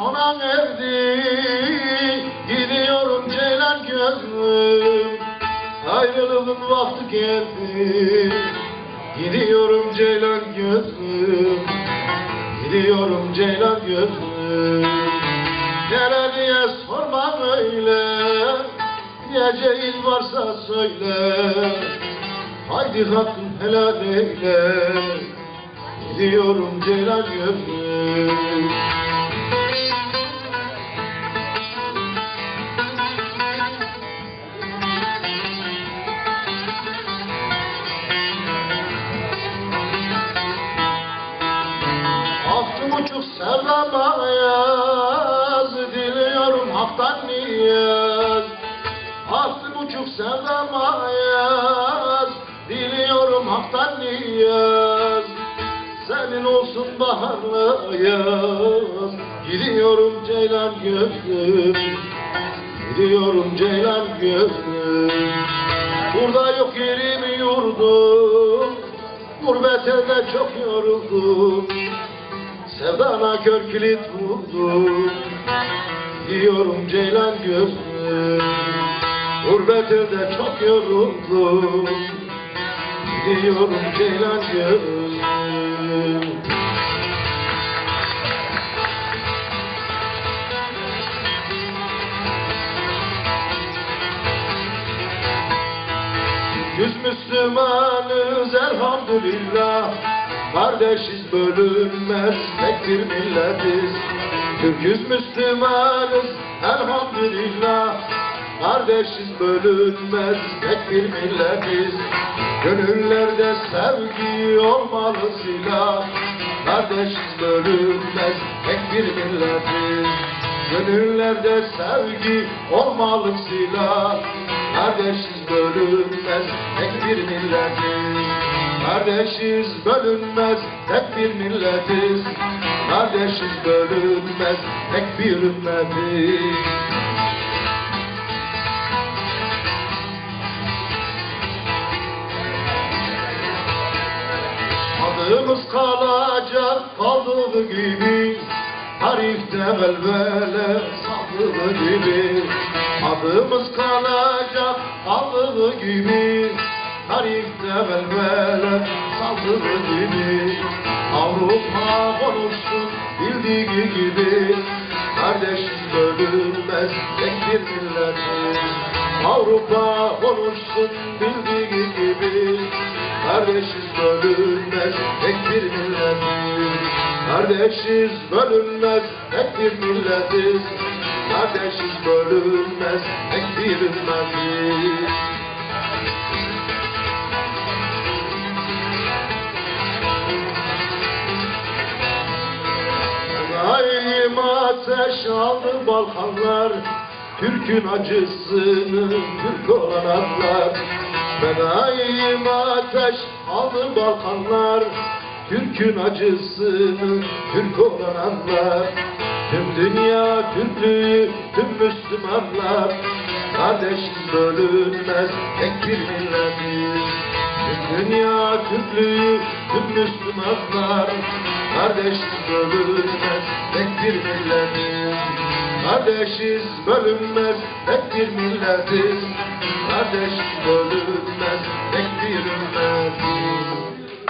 sona erdi. Gidiyorum ceylan gözlüm Ayrılığın vakti geldi. Gidiyorum ceylan gözlüm Gidiyorum ceylan gözlüm Nere diye sorma öyle Diyeceğin varsa söyle. Haydi hakkın helal eyle. Gidiyorum ceylan gözlüm buçuk sevdama yaz Diliyorum haktan niyaz. Altı buçuk sevdama yaz Diliyorum haktan niyaz. Senin olsun baharlı yaz. Gidiyorum ceylan gözlüm Gidiyorum ceylan gözlüm Burada yok yerim yurdum. Gurbet elde çok yoruldum Sevdana kör kilit vurdum Gidiyorum ceylan gözlüm Gurbet elde çok yoruldum. Gidiyorum ceylan gözlüm Yüz Müslümanız elhamdülillah Kardeşiz bölünmez tek bir milletiz. Türküz Müslümanız elhamdülillah. Kardeşiz bölünmez tek bir milletiz. Gönüllerde sevgi olmalı silah. Kardeşiz bölünmez tek bir milletiz. Gönüllerde sevgi olmalı silah. Kardeşiz bölünmez tek bir milletiz Kardeşiz bölünmez tek bir milletiz. Kardeşiz bölünmez tek bir ümmetiz. Adımız kalacak kaldığı gibi. Tarihte velvele saldığı gibi. Adımız kalacak kaldığı gibi Tarihte velvele saldığı gibi Avrupa konuşsun bildiği gibi. Kardeşiz bölünmez tek bir milletiz Avrupa konuşsun bildiği gibi. Kardeşiz bölünmez tek bir milletiz Kardeşiz bölünmez tek bir milletiz Kardeşiz bölünmez tek bir ümmetiz Ateş aldı Balkanlar Türk'ün acısını Türk olan anlar Bedaim ateş aldı Balkanlar Türk'ün acısını Türk olan anlar Tüm dünya Türklüğü tüm Müslümanlar. Kardeşiz bölünmez tek bir milletiz dünya Türklüğü tüm Müslümanlar Kardeşiz bölünmez tek bir milletiz Kardeşiz bölünmez tek bir milletiz Kardeşiz bölünmez tek bir ümmetiz